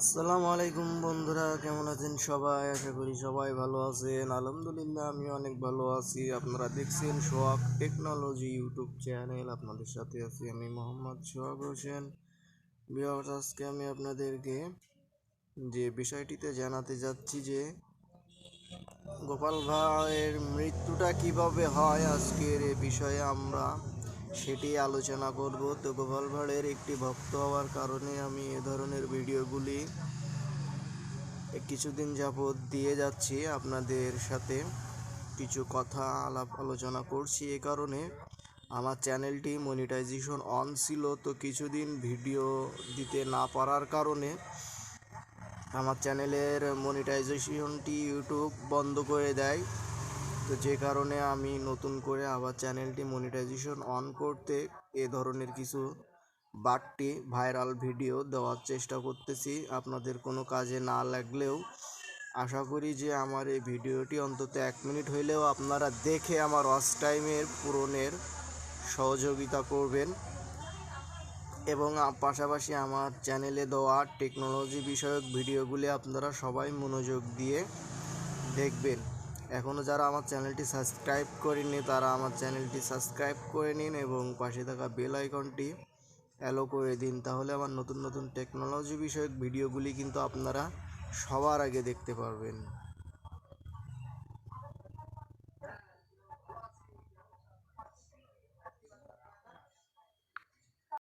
আসসালামু আলাইকুম বন্ধুরা, কেমন আছেন সবাই? আশা করি সবাই ভালো আছেন। আলহামদুলিল্লাহ আমি অনেক ভালো আছি। আপনারা দেখছেন সোহাগ টেকনোলজি ইউটিউব চ্যানেল। আপনাদের সাথে আছি আমি মোহাম্মদ সোহাগ হোসেন। আজকে আমি আপনাদেরকে যে বিষয়টিতে জানাতে যাচ্ছি যে, গোপাল ভাইয়ের মৃত্যুটা কীভাবে হয় আজকের এ বিষয়ে আমরা সেটি আলোচনা করব। তো গোপাল ভাঁড়ের একটি ভক্ত হওয়ার কারণে আমি এ ধরনের ভিডিওগুলি কিছুদিন যাবৎ দিয়ে যাচ্ছি আপনাদের সাথে। কিছু কথা আলাপ আলোচনা করছি এ কারণে। আমার চ্যানেলটি মনিটাইজেশন অন ছিল, তো কিছুদিন ভিডিও দিতে না পারার কারণে আমার চ্যানেলের মনিটাইজেশনটি ইউটিউব বন্ধ করে দেয়। তো যে কারণে আমি নতুন করে আবার চ্যানেলটি মনিটাইজেশন অন করতে এ ধরনের কিছু বাড়তি ভাইরাল ভিডিও দেওয়ার চেষ্টা করতেছি। আপনাদের কোনো কাজে না লাগলেও আশা করি যে আমার এই ভিডিওটি অন্তত এক মিনিট হইলেও আপনারা দেখে আমার ওয়াচ টাইমের পূরণের সহযোগিতা করবেন। এবং পাশাপাশি আমার চ্যানেলে দেওয়া টেকনোলজি বিষয়ক ভিডিওগুলি আপনারা সবাই মনোযোগ দিয়ে দেখবেন। এখনও যারা আমার চ্যানেলটি সাবস্ক্রাইব করেনি তারা আমার চ্যানেলটি সাবস্ক্রাইব করে নিন এবং পাশে থাকা বেল আইকনটি অ্যালো করে দিন। তাহলে আমার নতুন নতুন টেকনোলজি বিষয়ক ভিডিওগুলি কিন্তু আপনারা সবার আগে দেখতে পারবেন।